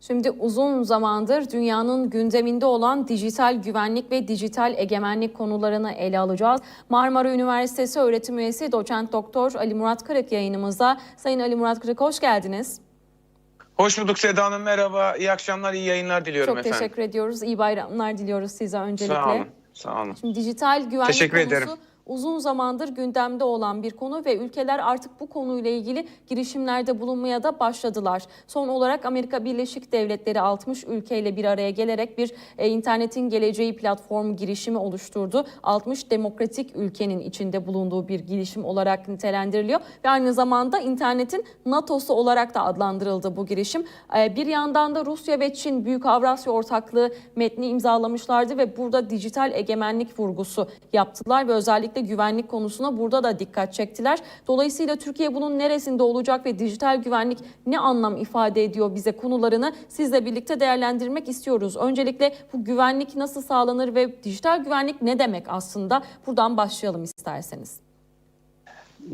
Şimdi uzun zamandır dünyanın gündeminde olan dijital güvenlik ve dijital egemenlik konularını ele alacağız. Marmara Üniversitesi öğretim üyesi doçent doktor Ali Murat Kırık yayınımızda. Sayın Ali Murat Kırık hoş geldiniz. Hoş bulduk Seda Hanım. Merhaba. İyi akşamlar, iyi yayınlar diliyorum Çok efendim. teşekkür ediyoruz. İyi bayramlar diliyoruz size öncelikle. Sağ olun. Sağ olun. Şimdi dijital güvenlik Teşekkür konusu ederim. Uzun zamandır gündemde olan bir konu ve ülkeler artık bu konuyla ilgili girişimlerde bulunmaya da başladılar. Son olarak Amerika Birleşik Devletleri 60 ülkeyle bir araya gelerek bir e, internetin geleceği platform girişimi oluşturdu. 60 demokratik ülkenin içinde bulunduğu bir girişim olarak nitelendiriliyor ve aynı zamanda internetin NATO'su olarak da adlandırıldı bu girişim. E, bir yandan da Rusya ve Çin Büyük Avrasya Ortaklığı metni imzalamışlardı ve burada dijital egemenlik vurgusu yaptılar ve özellikle güvenlik konusuna burada da dikkat çektiler. Dolayısıyla Türkiye bunun neresinde olacak ve dijital güvenlik ne anlam ifade ediyor bize konularını sizle birlikte değerlendirmek istiyoruz. Öncelikle bu güvenlik nasıl sağlanır ve dijital güvenlik ne demek aslında? Buradan başlayalım isterseniz.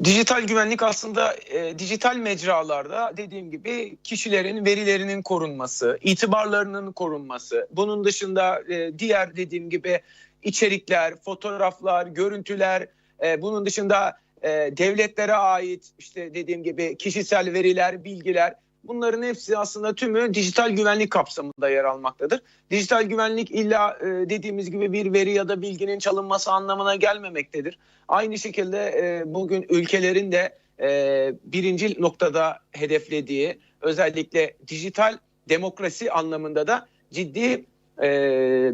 Dijital güvenlik aslında e, dijital mecralarda dediğim gibi kişilerin verilerinin korunması, itibarlarının korunması. Bunun dışında e, diğer dediğim gibi içerikler, fotoğraflar, görüntüler, e, bunun dışında e, devletlere ait işte dediğim gibi kişisel veriler, bilgiler bunların hepsi aslında tümü dijital güvenlik kapsamında yer almaktadır. Dijital güvenlik illa e, dediğimiz gibi bir veri ya da bilginin çalınması anlamına gelmemektedir. Aynı şekilde e, bugün ülkelerin de e, birinci noktada hedeflediği özellikle dijital demokrasi anlamında da ciddi e,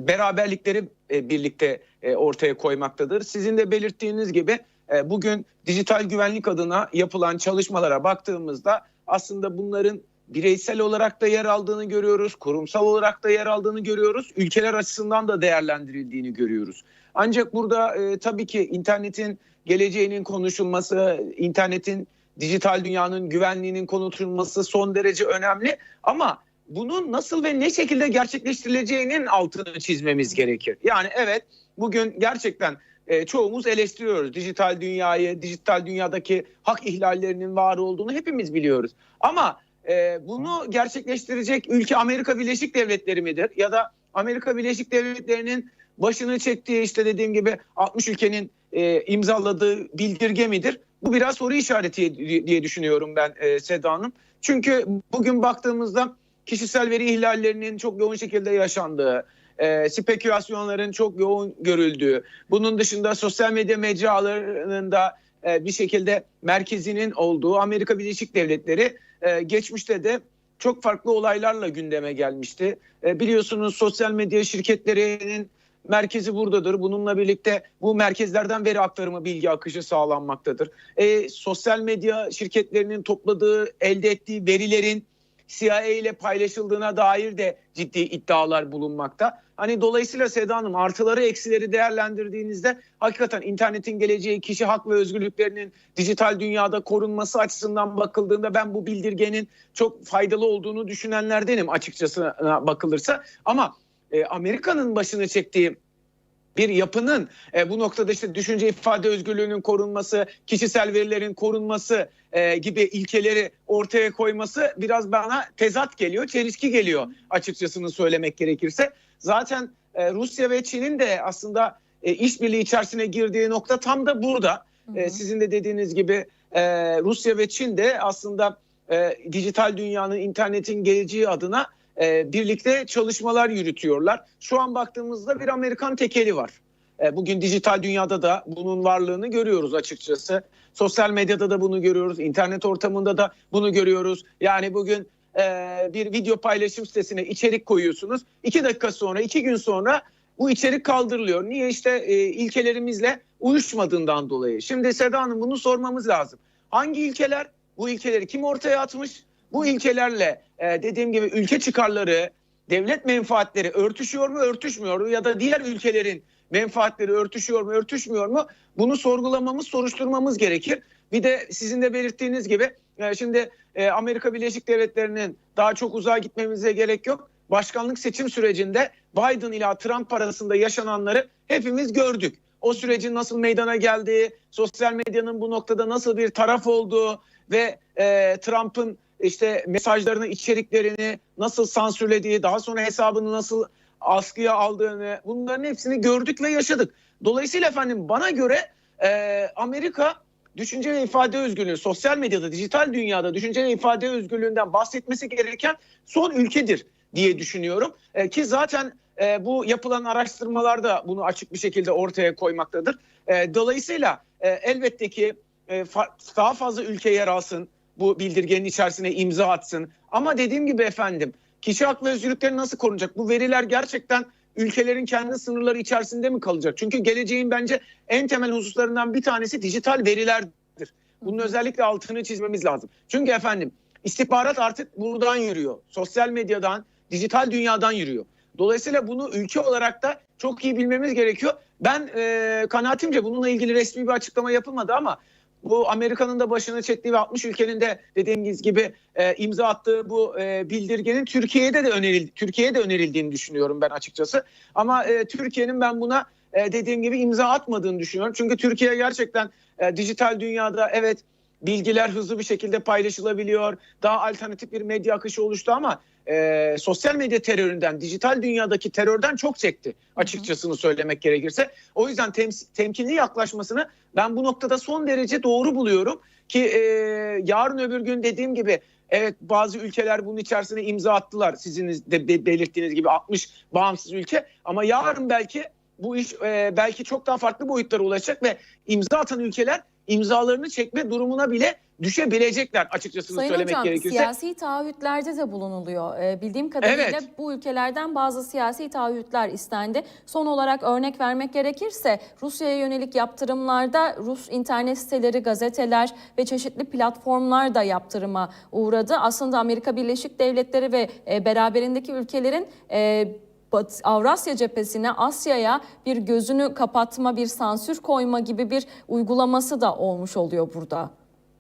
beraberlikleri e, birlikte e, ortaya koymaktadır. Sizin de belirttiğiniz gibi e, bugün dijital güvenlik adına yapılan çalışmalara baktığımızda aslında bunların bireysel olarak da yer aldığını görüyoruz, kurumsal olarak da yer aldığını görüyoruz, ülkeler açısından da değerlendirildiğini görüyoruz. Ancak burada e, tabii ki internetin geleceğinin konuşulması, internetin dijital dünyanın güvenliğinin konuşulması son derece önemli ama bunun nasıl ve ne şekilde gerçekleştirileceğinin altını çizmemiz gerekir. Yani evet bugün gerçekten e, çoğumuz eleştiriyoruz dijital dünyayı, dijital dünyadaki hak ihlallerinin var olduğunu hepimiz biliyoruz. Ama e, bunu gerçekleştirecek ülke Amerika Birleşik Devletleri midir? Ya da Amerika Birleşik Devletleri'nin başını çektiği işte dediğim gibi 60 ülkenin e, imzaladığı bildirge midir? Bu biraz soru işareti diye düşünüyorum ben e, Seda Hanım. Çünkü bugün baktığımızda kişisel veri ihlallerinin çok yoğun şekilde yaşandığı, e, spekülasyonların çok yoğun görüldüğü, bunun dışında sosyal medya mecralarının da e, bir şekilde merkezinin olduğu Amerika Birleşik Devletleri e, geçmişte de çok farklı olaylarla gündeme gelmişti. E, biliyorsunuz sosyal medya şirketlerinin merkezi buradadır. Bununla birlikte bu merkezlerden veri aktarımı, bilgi akışı sağlanmaktadır. E, sosyal medya şirketlerinin topladığı, elde ettiği verilerin CIA ile paylaşıldığına dair de ciddi iddialar bulunmakta. Hani dolayısıyla Seda Hanım artıları eksileri değerlendirdiğinizde hakikaten internetin geleceği kişi hak ve özgürlüklerinin dijital dünyada korunması açısından bakıldığında ben bu bildirgenin çok faydalı olduğunu düşünenlerdenim açıkçası bakılırsa. Ama e, Amerika'nın başını çektiği bir yapının e, bu noktada işte düşünce ifade özgürlüğünün korunması, kişisel verilerin korunması e, gibi ilkeleri ortaya koyması biraz bana tezat geliyor, çelişki geliyor açıkçasını söylemek gerekirse. Zaten e, Rusya ve Çin'in de aslında e, işbirliği içerisine girdiği nokta tam da burada. Hı hı. E, sizin de dediğiniz gibi e, Rusya ve Çin de aslında e, dijital dünyanın, internetin geleceği adına e, birlikte çalışmalar yürütüyorlar. Şu an baktığımızda bir Amerikan tekeli var. E, bugün dijital dünyada da bunun varlığını görüyoruz açıkçası. Sosyal medyada da bunu görüyoruz, internet ortamında da bunu görüyoruz. Yani bugün e, bir video paylaşım sitesine içerik koyuyorsunuz. İki dakika sonra, iki gün sonra bu içerik kaldırılıyor. Niye? işte e, ilkelerimizle uyuşmadığından dolayı. Şimdi Seda Hanım bunu sormamız lazım. Hangi ilkeler? Bu ilkeleri kim ortaya atmış? Bu ilkelerle e, dediğim gibi ülke çıkarları, devlet menfaatleri örtüşüyor mu, örtüşmüyor mu? Ya da diğer ülkelerin menfaatleri örtüşüyor mu, örtüşmüyor mu? Bunu sorgulamamız, soruşturmamız gerekir. Bir de sizin de belirttiğiniz gibi e, şimdi e, Amerika Birleşik Devletleri'nin daha çok uzağa gitmemize gerek yok. Başkanlık seçim sürecinde Biden ile Trump arasında yaşananları hepimiz gördük. O sürecin nasıl meydana geldiği, sosyal medyanın bu noktada nasıl bir taraf olduğu ve e, Trump'ın işte mesajlarını, içeriklerini nasıl sansürlediği, daha sonra hesabını nasıl askıya aldığını bunların hepsini gördük ve yaşadık. Dolayısıyla efendim bana göre e, Amerika düşünce ve ifade özgürlüğü, sosyal medyada, dijital dünyada düşünce ve ifade özgürlüğünden bahsetmesi gereken son ülkedir diye düşünüyorum. E, ki zaten e, bu yapılan araştırmalarda bunu açık bir şekilde ortaya koymaktadır. E, dolayısıyla e, elbette ki e, fa- daha fazla ülke yer alsın, bu bildirgenin içerisine imza atsın. Ama dediğim gibi efendim kişi hak ve özgürlükleri nasıl korunacak? Bu veriler gerçekten ülkelerin kendi sınırları içerisinde mi kalacak? Çünkü geleceğin bence en temel hususlarından bir tanesi dijital verilerdir. Bunun özellikle altını çizmemiz lazım. Çünkü efendim istihbarat artık buradan yürüyor. Sosyal medyadan, dijital dünyadan yürüyor. Dolayısıyla bunu ülke olarak da çok iyi bilmemiz gerekiyor. Ben e, kanaatimce bununla ilgili resmi bir açıklama yapılmadı ama bu Amerika'nın da başını çektiği ve 60 ülkenin de dediğimiz gibi e, imza attığı bu e, bildirgenin Türkiye'de de önerildi Türkiye'ye de önerildiğini düşünüyorum ben açıkçası. Ama e, Türkiye'nin ben buna e, dediğim gibi imza atmadığını düşünüyorum. Çünkü Türkiye gerçekten e, dijital dünyada evet bilgiler hızlı bir şekilde paylaşılabiliyor. Daha alternatif bir medya akışı oluştu ama e, sosyal medya teröründen, dijital dünyadaki terörden çok çekti açıkçasını söylemek gerekirse. O yüzden tems- temkinli yaklaşmasını ben bu noktada son derece doğru buluyorum ki e, yarın öbür gün dediğim gibi evet bazı ülkeler bunun içerisine imza attılar sizin de be- belirttiğiniz gibi 60 bağımsız ülke ama yarın belki bu iş e, belki çok daha farklı boyutlara ulaşacak ve imza atan ülkeler imzalarını çekme durumuna bile düşebilecekler açıkçasını Sayın söylemek Hocam gerekirse. siyasi taahhütlerde de bulunuluyor. Ee, bildiğim kadarıyla Evet. bu ülkelerden bazı siyasi taahhütler istendi. Son olarak örnek vermek gerekirse Rusya'ya yönelik yaptırımlarda Rus internet siteleri, gazeteler ve çeşitli platformlar da yaptırıma uğradı. Aslında Amerika Birleşik Devletleri ve e, beraberindeki ülkelerin e, Bat- Avrasya cephesine, Asya'ya bir gözünü kapatma, bir sansür koyma gibi bir uygulaması da olmuş oluyor burada.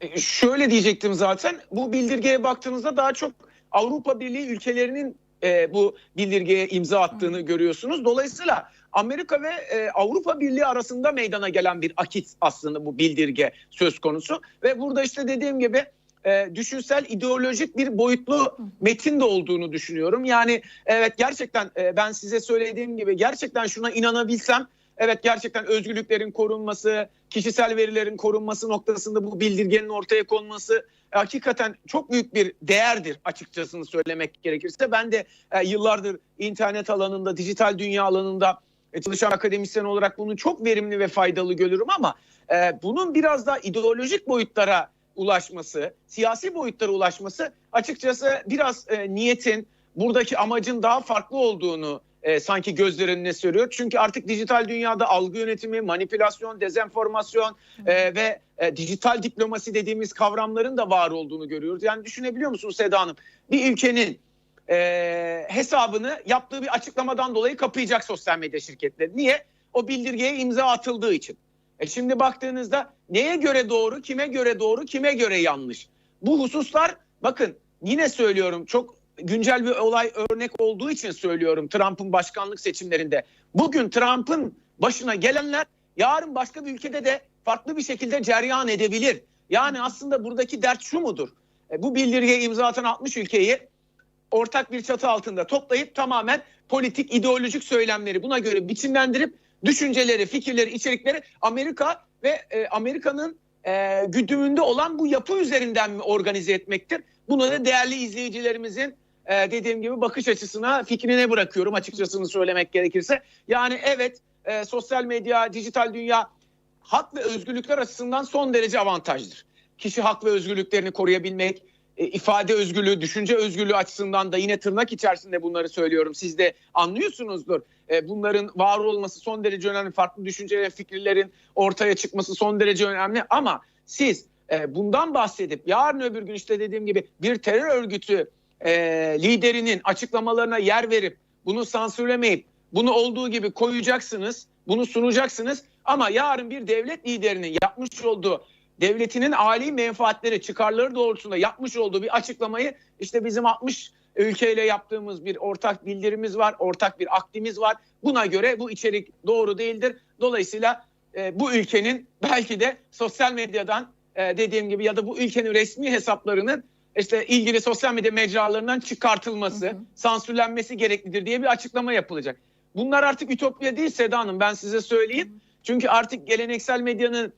E, Şöyle diyecektim zaten. Bu bildirgeye baktığınızda daha çok Avrupa Birliği ülkelerinin e, bu bildirgeye imza attığını görüyorsunuz. Dolayısıyla Amerika ve e, Avrupa Birliği arasında meydana gelen bir akit aslında bu bildirge söz konusu. Ve burada işte dediğim gibi e, düşünsel ideolojik bir boyutlu metin de olduğunu düşünüyorum. Yani evet gerçekten e, ben size söylediğim gibi gerçekten şuna inanabilsem evet gerçekten özgürlüklerin korunması, kişisel verilerin korunması noktasında bu bildirgenin ortaya konması e, hakikaten çok büyük bir değerdir açıkçasını söylemek gerekirse. Ben de e, yıllardır internet alanında, dijital dünya alanında e, çalışan akademisyen olarak bunu çok verimli ve faydalı görürüm ama e, bunun biraz daha ideolojik boyutlara ulaşması, siyasi boyutlara ulaşması açıkçası biraz e, niyetin, buradaki amacın daha farklı olduğunu e, sanki gözler önüne seriyor. Çünkü artık dijital dünyada algı yönetimi, manipülasyon, dezenformasyon e, ve e, dijital diplomasi dediğimiz kavramların da var olduğunu görüyoruz. Yani düşünebiliyor musunuz Seda Hanım? Bir ülkenin e, hesabını yaptığı bir açıklamadan dolayı kapayacak sosyal medya şirketleri. Niye? O bildirgeye imza atıldığı için. E şimdi baktığınızda neye göre doğru, kime göre doğru, kime göre yanlış? Bu hususlar bakın yine söylüyorum çok güncel bir olay örnek olduğu için söylüyorum Trump'ın başkanlık seçimlerinde. Bugün Trump'ın başına gelenler yarın başka bir ülkede de farklı bir şekilde ceryan edebilir. Yani aslında buradaki dert şu mudur? E, bu bildirgeye imza atan 60 ülkeyi ortak bir çatı altında toplayıp tamamen politik, ideolojik söylemleri buna göre biçimlendirip düşünceleri, fikirleri, içerikleri Amerika ve e, Amerika'nın e, güdümünde olan bu yapı üzerinden mi organize etmektir? Bunu da değerli izleyicilerimizin e, dediğim gibi bakış açısına, fikrine bırakıyorum açıkçasını söylemek gerekirse. Yani evet e, sosyal medya, dijital dünya hak ve özgürlükler açısından son derece avantajlıdır. Kişi hak ve özgürlüklerini koruyabilmek, ifade özgürlüğü, düşünce özgürlüğü açısından da yine tırnak içerisinde bunları söylüyorum. Siz de anlıyorsunuzdur. E, bunların var olması son derece önemli. Farklı düşünce ve fikirlerin ortaya çıkması son derece önemli. Ama siz e, bundan bahsedip yarın öbür gün işte dediğim gibi bir terör örgütü e, liderinin açıklamalarına yer verip bunu sansürlemeyip bunu olduğu gibi koyacaksınız, bunu sunacaksınız. Ama yarın bir devlet liderinin yapmış olduğu devletinin âli menfaatleri, çıkarları doğrultusunda yapmış olduğu bir açıklamayı işte bizim 60 ülkeyle yaptığımız bir ortak bildirimiz var, ortak bir akdimiz var. Buna göre bu içerik doğru değildir. Dolayısıyla e, bu ülkenin belki de sosyal medyadan e, dediğim gibi ya da bu ülkenin resmi hesaplarının işte ilgili sosyal medya mecralarından çıkartılması, Hı hı. sansürlenmesi gereklidir diye bir açıklama yapılacak. Bunlar artık ütopya değil Seda Hanım ben size söyleyeyim. Çünkü artık geleneksel medyanın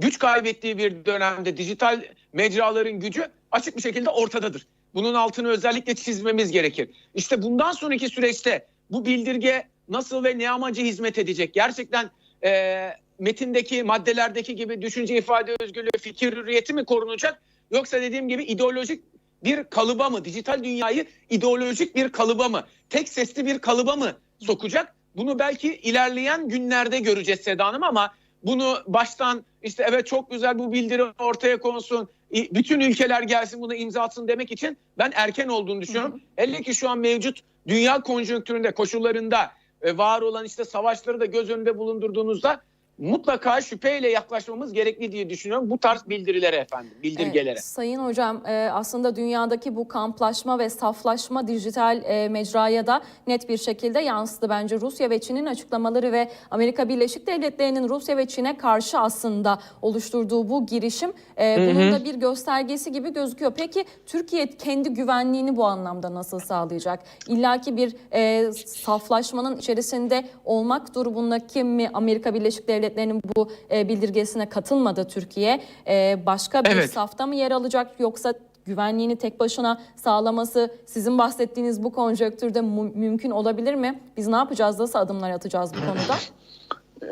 güç kaybettiği bir dönemde dijital mecraların gücü açık bir şekilde ortadadır. Bunun altını özellikle çizmemiz gerekir. İşte bundan sonraki süreçte bu bildirge nasıl ve ne amaca hizmet edecek? Gerçekten e, metindeki maddelerdeki gibi düşünce ifade özgürlüğü, fikir hürriyeti mi korunacak? Yoksa dediğim gibi ideolojik bir kalıba mı? Dijital dünyayı ideolojik bir kalıba mı? Tek sesli bir kalıba mı sokacak? Bunu belki ilerleyen günlerde göreceğiz Seda Hanım ama bunu baştan işte evet çok güzel bu bildiri ortaya konsun. Bütün ülkeler gelsin buna imza atsın demek için ben erken olduğunu düşünüyorum. Hele ki şu an mevcut dünya konjonktüründe, koşullarında e, var olan işte savaşları da göz önünde bulundurduğunuzda mutlaka şüpheyle yaklaşmamız gerekli diye düşünüyorum. Bu tarz bildirilere efendim, bildirgelere. Evet, Sayın Hocam e, aslında dünyadaki bu kamplaşma ve saflaşma dijital e, mecraya da net bir şekilde yansıdı. Bence Rusya ve Çin'in açıklamaları ve Amerika Birleşik Devletleri'nin Rusya ve Çin'e karşı aslında oluşturduğu bu girişim e, bunun da bir göstergesi gibi gözüküyor. Peki Türkiye kendi güvenliğini bu anlamda nasıl sağlayacak? İlla ki bir saflaşmanın içerisinde olmak durumundaki mi Amerika Birleşik Devletleri'nin bu e, bildirgesine katılmadı Türkiye? E, başka bir Evet. safta mı yer alacak yoksa güvenliğini tek başına sağlaması sizin bahsettiğiniz bu konjonktürde mu- mümkün olabilir mi? Biz ne yapacağız? Nasıl adımlar atacağız bu konuda?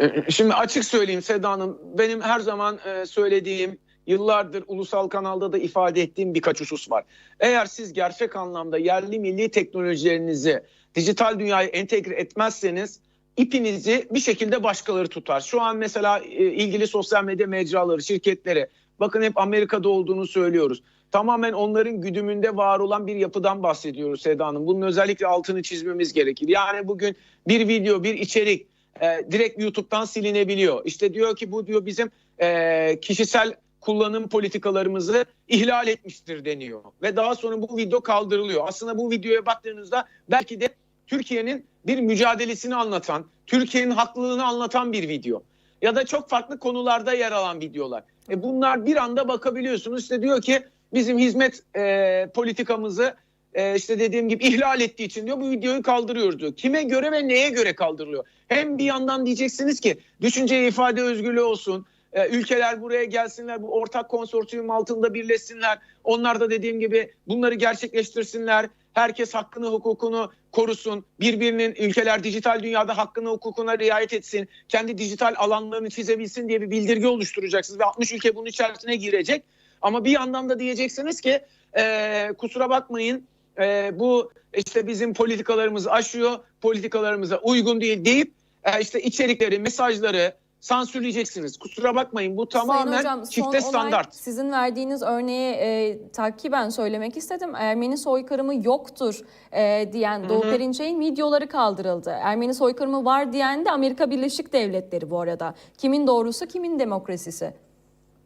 Ee, Şimdi açık söyleyeyim Seda Hanım, benim her zaman e, söylediğim, yıllardır ulusal kanalda da ifade ettiğim birkaç husus var. Eğer siz gerçek anlamda yerli milli teknolojilerinizi dijital dünyaya entegre etmezseniz ipinizi bir şekilde başkaları tutar. Şu an mesela e, ilgili sosyal medya mecraları, şirketleri, bakın hep Amerika'da olduğunu söylüyoruz. Tamamen onların güdümünde var olan bir yapıdan bahsediyoruz Seda Hanım. Bunun özellikle altını çizmemiz gerekir. Yani bugün bir video, bir içerik e, direkt YouTube'dan silinebiliyor. İşte diyor ki bu diyor bizim e, kişisel kullanım politikalarımızı ihlal etmiştir deniyor. Ve daha sonra bu video kaldırılıyor. Aslında bu videoya baktığınızda belki de Türkiye'nin bir mücadelesini anlatan, Türkiye'nin haklılığını anlatan bir video. Ya da çok farklı konularda yer alan videolar. E bunlar bir anda bakabiliyorsunuz. İşte diyor ki bizim hizmet e, politikamızı e, işte dediğim gibi ihlal ettiği için diyor bu videoyu kaldırıyoruz diyor. Kime göre ve neye göre kaldırılıyor? Hem bir yandan diyeceksiniz ki düşünce ifade özgürlüğü olsun. E, ülkeler buraya gelsinler bu ortak konsorsiyum altında birleşsinler. Onlar da dediğim gibi bunları gerçekleştirsinler. Herkes hakkını hukukunu korusun. Birbirinin ülkeler dijital dünyada hakkını hukukuna riayet etsin. Kendi dijital alanlarını çizebilsin diye bir bildirge oluşturacaksınız. Ve 60 ülke bunun içerisine girecek. Ama bir yandan da diyeceksiniz ki e, kusura bakmayın e, bu işte bizim politikalarımızı aşıyor, politikalarımıza uygun değil deyip e, işte içerikleri, mesajları sansürleyeceksiniz. Kusura bakmayın bu tamamen Hocam, çifte standart. sizin verdiğiniz örneği e, takiben söylemek istedim. Ermeni soykırımı yoktur e, diyen Doğu Hı hı. Perinçek'in videoları kaldırıldı. Ermeni soykırımı var diyen de Amerika Birleşik Devletleri bu arada. Kimin doğrusu kimin demokrasisi?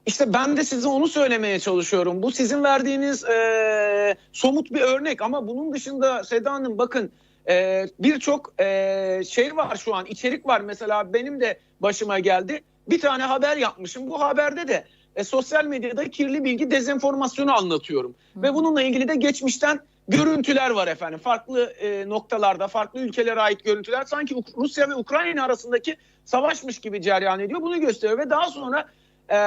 İşte ben de size onu söylemeye çalışıyorum. Bu sizin verdiğiniz e, somut bir örnek ama bunun dışında Seda Hanım bakın e, birçok e, şey var şu an içerik var. Mesela benim de başıma geldi. Bir tane haber yapmışım. Bu haberde de e, sosyal medyada kirli bilgi dezenformasyonu anlatıyorum. Ve bununla ilgili de geçmişten görüntüler var efendim. Farklı e, noktalarda, farklı ülkelere ait görüntüler. Sanki Rusya ve Ukrayna arasındaki savaşmış gibi cereyan ediyor. Bunu gösteriyor ve daha sonra e,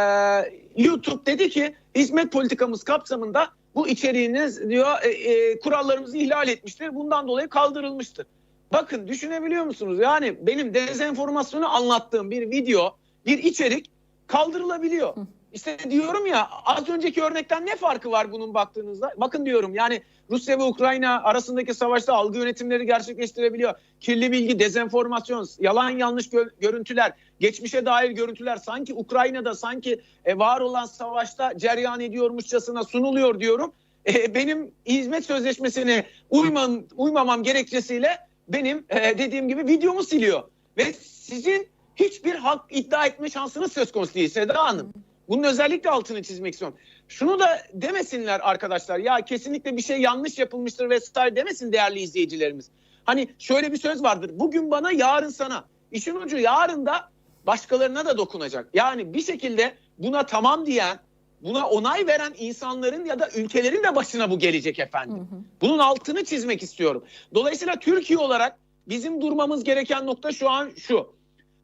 YouTube dedi ki hizmet politikamız kapsamında bu içeriğiniz diyor e, e, kurallarımızı ihlal etmiştir. Bundan dolayı kaldırılmıştır. Bakın düşünebiliyor musunuz? Yani benim dezenformasyonu anlattığım bir video, bir içerik kaldırılabiliyor. İşte diyorum ya az önceki örnekten ne farkı var bunun baktığınızda? Bakın diyorum yani Rusya ve Ukrayna arasındaki savaşta algı yönetimleri gerçekleştirebiliyor. Kirli bilgi, dezenformasyon, yalan yanlış gö- görüntüler, geçmişe dair görüntüler sanki Ukrayna'da sanki e, var olan savaşta ceryan ediyormuşçasına sunuluyor diyorum. E, benim hizmet sözleşmesine uymam, uymamam gerekçesiyle benim e, dediğim gibi videomu siliyor. Ve sizin hiçbir hak iddia etme şansınız söz konusu değil Seda Hanım. Bunun özellikle altını çizmek istiyorum. Şunu da demesinler arkadaşlar ya kesinlikle bir şey yanlış yapılmıştır vesaire demesin değerli izleyicilerimiz. Hani şöyle bir söz vardır. Bugün bana yarın sana. İşin ucu yarın da başkalarına da dokunacak. Yani bir şekilde buna tamam diyen buna onay veren insanların ya da ülkelerin de başına bu gelecek efendim. Hı hı. Bunun altını çizmek istiyorum. Dolayısıyla Türkiye olarak bizim durmamız gereken nokta şu an şu.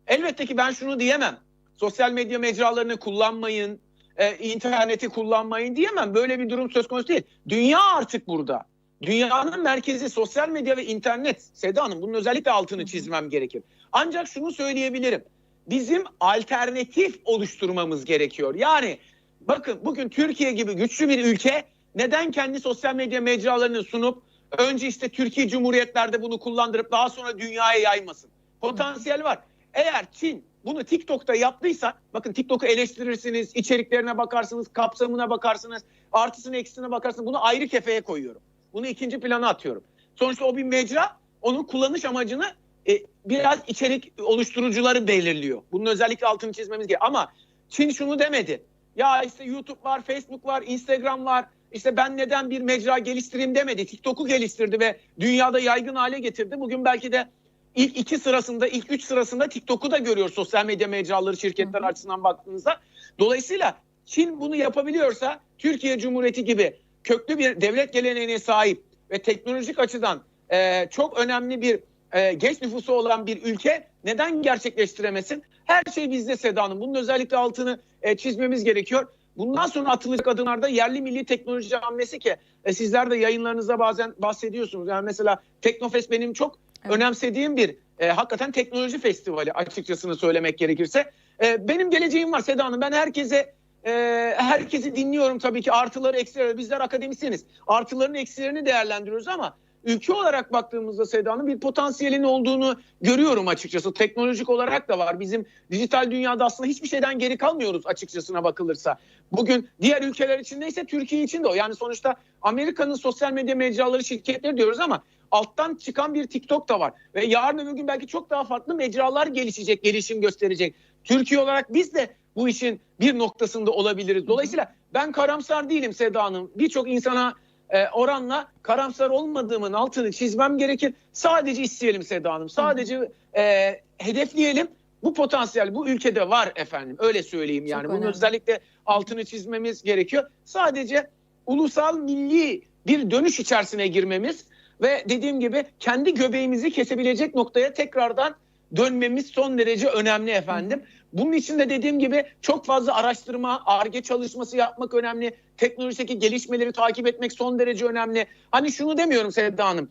Elbette ki ben şunu diyemem. Sosyal medya mecralarını kullanmayın, e, interneti kullanmayın diyemem. Böyle bir durum söz konusu değil. Dünya artık burada. Dünyanın merkezi sosyal medya ve internet. Seda Hanım bunun özellikle altını çizmem gerekir. Ancak şunu söyleyebilirim. Bizim alternatif oluşturmamız gerekiyor. Yani bakın bugün Türkiye gibi güçlü bir ülke neden kendi sosyal medya mecralarını sunup önce işte Türkiye Cumhuriyetlerde bunu kullandırıp daha sonra dünyaya yaymasın? Potansiyel var. Eğer Çin bunu TikTok'ta yaptıysa bakın TikTok'u eleştirirsiniz, içeriklerine bakarsınız, kapsamına bakarsınız, artısına eksisine bakarsınız. Bunu ayrı kefeye koyuyorum. Bunu ikinci plana atıyorum. Sonuçta o bir mecra. Onun kullanış amacını e, biraz içerik oluşturucuları belirliyor. Bunun özellikle altını çizmemiz gerekiyor. Ama Çin şunu demedi. Ya işte YouTube var, Facebook var, Instagram var. İşte ben neden bir mecra geliştireyim demedi. TikTok'u geliştirdi ve dünyada yaygın hale getirdi. Bugün belki de ilk iki sırasında, ilk üç sırasında TikTok'u da görüyoruz sosyal medya mecraları şirketler açısından baktığınızda. Dolayısıyla Çin bunu yapabiliyorsa Türkiye Cumhuriyeti gibi köklü bir devlet geleneğine sahip ve teknolojik açıdan e, çok önemli bir e, genç nüfusu olan bir ülke neden gerçekleştiremesin? Her şey bizde Seda Hanım. Bunun özellikle altını e, çizmemiz gerekiyor. Bundan sonra atılacak adımlarda yerli milli teknoloji hamlesi ki e, sizler de yayınlarınızda bazen bahsediyorsunuz. Yani mesela Teknofest benim çok Evet. önemsediğim bir e, hakikaten teknoloji festivali açıkçasını söylemek gerekirse. E, benim geleceğim var Seda Hanım. Ben herkese e, herkesi dinliyorum tabii ki artıları eksileri. Bizler akademisyeniz. Artılarını eksilerini değerlendiriyoruz ama ülke olarak baktığımızda Seda Hanım bir potansiyelin olduğunu görüyorum açıkçası. Teknolojik olarak da var. Bizim dijital dünyada aslında hiçbir şeyden geri kalmıyoruz açıkçasına bakılırsa. Bugün diğer ülkeler için neyse Türkiye için de o. Yani sonuçta Amerika'nın sosyal medya mecraları şirketleri diyoruz ama alttan çıkan bir TikTok da var. Ve yarın öbür gün belki çok daha farklı mecralar gelişecek, gelişim gösterecek. Türkiye olarak biz de bu işin bir noktasında olabiliriz. Dolayısıyla ben karamsar değilim Seda Hanım. Birçok insana e, oranla karamsar olmadığımın altını çizmem gerekir. Sadece isteyelim Seda Hanım. Sadece e, hedefleyelim. Bu potansiyel bu ülkede var efendim. Öyle söyleyeyim yani. Çok Bunun önemli. özellikle altını çizmemiz gerekiyor. Sadece ulusal milli bir dönüş içerisine girmemiz ve dediğim gibi kendi göbeğimizi kesebilecek noktaya tekrardan dönmemiz son derece önemli efendim. Bunun için de dediğim gibi çok fazla araştırma, ARGE çalışması yapmak önemli. Teknolojideki gelişmeleri takip etmek son derece önemli. Hani şunu demiyorum Sevda Hanım.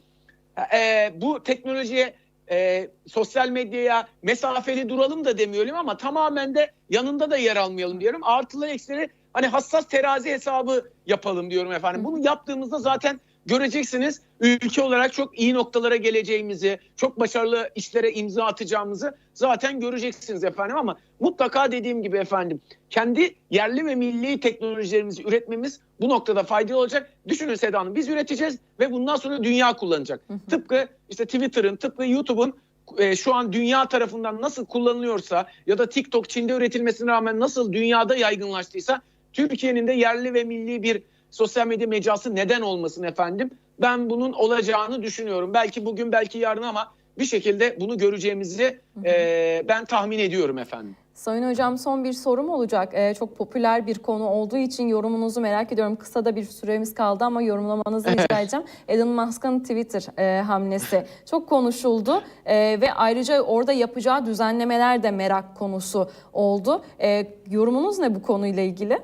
Ee, bu teknolojiye, e, sosyal medyaya mesafeli duralım da demiyorum ama tamamen de yanında da yer almayalım diyorum. Artıları eksileri hani hassas terazi hesabı yapalım diyorum efendim. Bunu yaptığımızda zaten göreceksiniz ülke olarak çok iyi noktalara geleceğimizi, çok başarılı işlere imza atacağımızı zaten göreceksiniz efendim ama mutlaka dediğim gibi efendim kendi yerli ve milli teknolojilerimizi üretmemiz bu noktada faydalı olacak. Düşünün Seda Hanım biz üreteceğiz ve bundan sonra dünya kullanacak. Hı hı. Tıpkı işte Twitter'ın, tıpkı YouTube'un e, şu an dünya tarafından nasıl kullanılıyorsa ya da TikTok Çin'de üretilmesine rağmen nasıl dünyada yaygınlaştıysa Türkiye'nin de yerli ve milli bir sosyal medya mecrası neden olmasın efendim? Ben bunun olacağını düşünüyorum. Belki bugün belki yarın ama bir şekilde bunu göreceğimizi e, ben tahmin ediyorum efendim. Sayın Hocam son bir sorum olacak. Ee, çok popüler bir konu olduğu için yorumunuzu merak ediyorum. Kısa da bir süremiz kaldı ama yorumlamanızı rica edeceğim. Elon Musk'ın Twitter e, hamlesi çok konuşuldu E, ve ayrıca orada yapacağı düzenlemeler de merak konusu oldu. E, yorumunuz ne bu konuyla ilgili?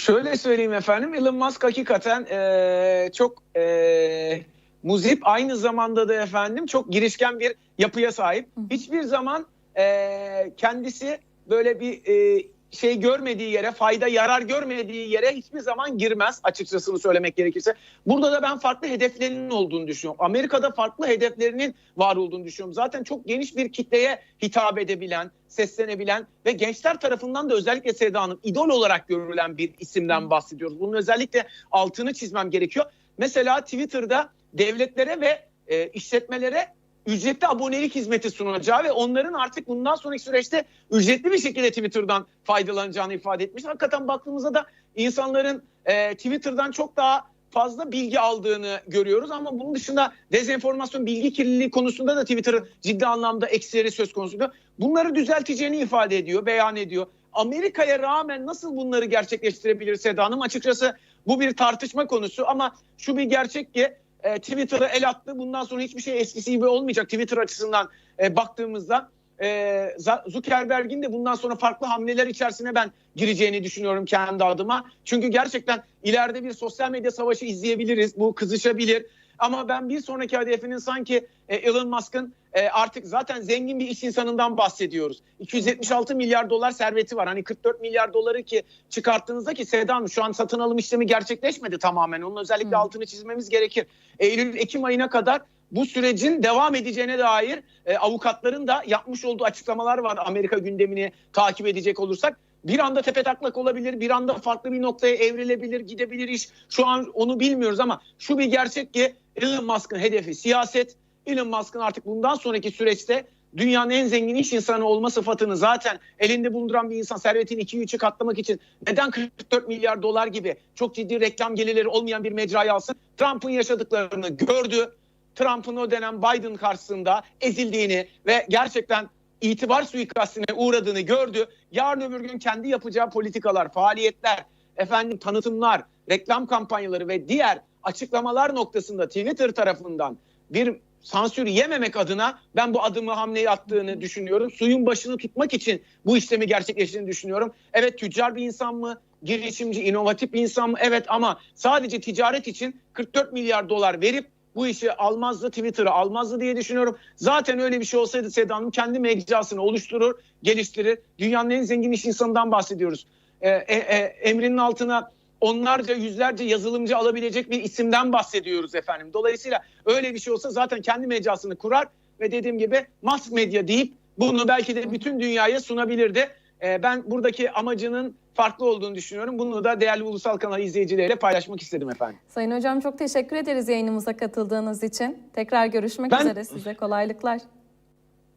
Şöyle söyleyeyim efendim Elon Musk hakikaten e, çok e, muzip aynı zamanda da efendim çok girişken bir yapıya sahip. Hiçbir zaman e, kendisi böyle bir e, şey görmediği yere, fayda yarar görmediği yere hiçbir zaman girmez açıkçası söylemek gerekirse. Burada da ben farklı hedeflerinin olduğunu düşünüyorum. Amerika'da farklı hedeflerinin var olduğunu düşünüyorum. Zaten çok geniş bir kitleye hitap edebilen, seslenebilen ve gençler tarafından da özellikle Seda Hanım idol olarak görülen bir isimden bahsediyoruz. Bunun özellikle altını çizmem gerekiyor. Mesela Twitter'da devletlere ve e, işletmelere ücretli abonelik hizmeti sunacağı ve onların artık bundan sonraki süreçte ücretli bir şekilde Twitter'dan faydalanacağını ifade etmiş. Hakikaten baktığımızda da insanların e, Twitter'dan çok daha fazla bilgi aldığını görüyoruz ama bunun dışında dezenformasyon, bilgi kirliliği konusunda da Twitter'ın ciddi anlamda eksileri söz konusuydu. Bunları düzelteceğini ifade ediyor, beyan ediyor. Amerika'ya rağmen nasıl bunları gerçekleştirebilir Seda Hanım? Açıkçası bu bir tartışma konusu ama şu bir gerçek ki e, Twitter'a el attı. Bundan sonra hiçbir şey eskisi gibi olmayacak Twitter açısından e, baktığımızda. E, Zuckerberg'in de bundan sonra farklı hamleler içerisine ben gireceğini düşünüyorum kendi adıma. Çünkü gerçekten ileride bir sosyal medya savaşı izleyebiliriz. Bu kızışabilir. Ama ben bir sonraki hedefinin sanki e, Elon Musk'ın e, artık zaten zengin bir iş insanından bahsediyoruz. 276 milyar dolar serveti var. Hani 44 milyar doları ki çıkarttığınızda ki Seda Hanım şu an satın alım işlemi gerçekleşmedi tamamen. Onun özellikle Hı. altını çizmemiz gerekir. Eylül-Ekim ayına kadar bu sürecin devam edeceğine dair e, avukatların da yapmış olduğu açıklamalar var Amerika gündemini takip edecek olursak. Bir anda tepe taklak olabilir, bir anda farklı bir noktaya evrilebilir, gidebilir iş. Şu an onu bilmiyoruz ama şu bir gerçek ki Elon Musk'ın hedefi siyaset. Elon Musk'ın artık bundan sonraki süreçte dünyanın en zengin iş insanı olma sıfatını zaten elinde bulunduran bir insan servetini 2-3'ü katlamak için neden 44 milyar dolar gibi çok ciddi reklam gelirleri olmayan bir mecrayı alsın? Trump'ın yaşadıklarını gördü. Trump'ın o dönem Biden karşısında ezildiğini ve gerçekten itibar suikastine uğradığını gördü. Yarın öbür gün kendi yapacağı politikalar, faaliyetler, efendim tanıtımlar, reklam kampanyaları ve diğer açıklamalar noktasında Twitter tarafından bir sansür yememek adına ben bu adımı hamleyi attığını düşünüyorum. Suyun başını tutmak için bu işlemi gerçekleştirdiğini düşünüyorum. Evet tüccar bir insan mı? Girişimci, inovatif bir insan mı? Evet ama sadece ticaret için 44 milyar dolar verip bu işi almazdı, Twitter'ı almazdı diye düşünüyorum. Zaten öyle bir şey olsaydı Seda Hanım kendi mecrasını oluşturur, geliştirir. Dünyanın en zengin iş insanından bahsediyoruz. Ee, e, e, emrinin altına onlarca, yüzlerce yazılımcı alabilecek bir isimden bahsediyoruz efendim. Dolayısıyla öyle bir şey olsa zaten kendi mecrasını kurar ve dediğim gibi mass medya deyip bunu belki de bütün dünyaya sunabilirdi. Ee, ben buradaki amacının farklı olduğunu düşünüyorum. Bunu da değerli ulusal kanal izleyicileriyle paylaşmak istedim efendim. Sayın Hocam çok teşekkür ederiz yayınımıza katıldığınız için. Tekrar görüşmek Ben- üzere size kolaylıklar.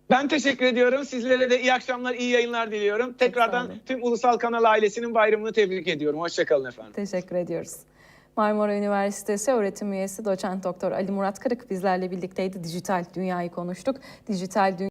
Ben teşekkür ediyorum. Sizlere de iyi akşamlar, iyi yayınlar diliyorum. Tekrardan tüm ulusal kanal ailesinin bayramını tebrik ediyorum. Hoşçakalın efendim. Teşekkür ediyoruz. Marmara Üniversitesi öğretim üyesi doçent doktor Ali Murat Kırık bizlerle birlikteydi. Dijital dünyayı konuştuk. Dijital dünya